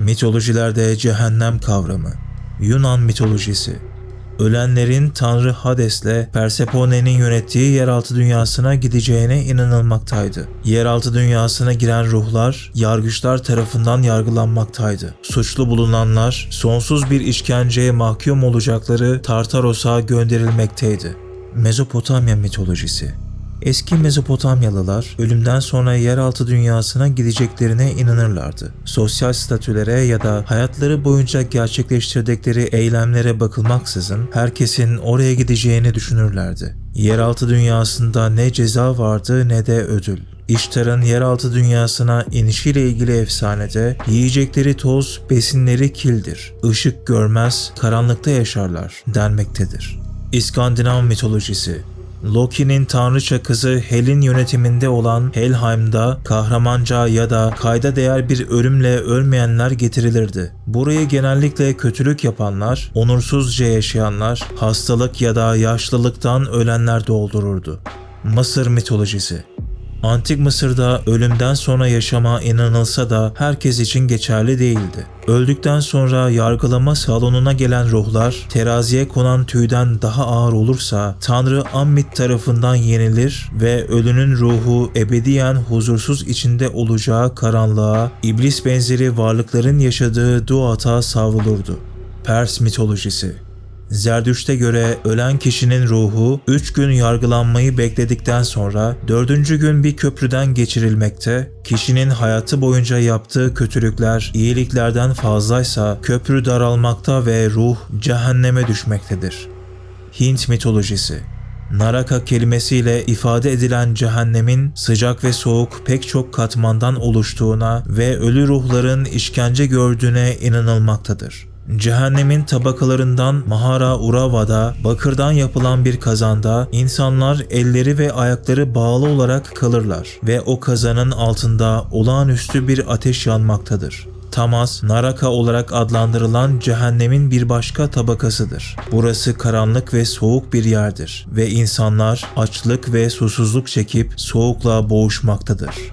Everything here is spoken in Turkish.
Mitolojilerde cehennem kavramı, Yunan mitolojisi, ölenlerin tanrı Hades'le Persephone'nin yönettiği yeraltı dünyasına gideceğine inanılmaktaydı. Yeraltı dünyasına giren ruhlar, yargıçlar tarafından yargılanmaktaydı. Suçlu bulunanlar, sonsuz bir işkenceye mahkum olacakları Tartaros'a gönderilmekteydi. Mezopotamya mitolojisi Eski Mezopotamyalılar ölümden sonra yeraltı dünyasına gideceklerine inanırlardı. Sosyal statülere ya da hayatları boyunca gerçekleştirdikleri eylemlere bakılmaksızın herkesin oraya gideceğini düşünürlerdi. Yeraltı dünyasında ne ceza vardı ne de ödül. İştar'ın yeraltı dünyasına inişiyle ilgili efsanede yiyecekleri toz, besinleri kildir, ışık görmez, karanlıkta yaşarlar denmektedir. İskandinav mitolojisi Loki'nin tanrıça kızı Hel'in yönetiminde olan Helheim'da kahramanca ya da kayda değer bir ölümle ölmeyenler getirilirdi. Burayı genellikle kötülük yapanlar, onursuzca yaşayanlar, hastalık ya da yaşlılıktan ölenler doldururdu. Mısır mitolojisi Antik Mısır'da ölümden sonra yaşama inanılsa da herkes için geçerli değildi. Öldükten sonra yargılama salonuna gelen ruhlar teraziye konan tüyden daha ağır olursa Tanrı Ammit tarafından yenilir ve ölünün ruhu ebediyen huzursuz içinde olacağı karanlığa, iblis benzeri varlıkların yaşadığı Duat'a savrulurdu. Pers mitolojisi Zerdüşt'e göre ölen kişinin ruhu 3 gün yargılanmayı bekledikten sonra 4. gün bir köprüden geçirilmekte, kişinin hayatı boyunca yaptığı kötülükler iyiliklerden fazlaysa köprü daralmakta ve ruh cehenneme düşmektedir. Hint mitolojisi Naraka kelimesiyle ifade edilen cehennemin sıcak ve soğuk pek çok katmandan oluştuğuna ve ölü ruhların işkence gördüğüne inanılmaktadır. Cehennemin tabakalarından Mahara Urava'da bakırdan yapılan bir kazanda insanlar elleri ve ayakları bağlı olarak kalırlar ve o kazanın altında olağanüstü bir ateş yanmaktadır. Tamas, Naraka olarak adlandırılan cehennemin bir başka tabakasıdır. Burası karanlık ve soğuk bir yerdir ve insanlar açlık ve susuzluk çekip soğukla boğuşmaktadır.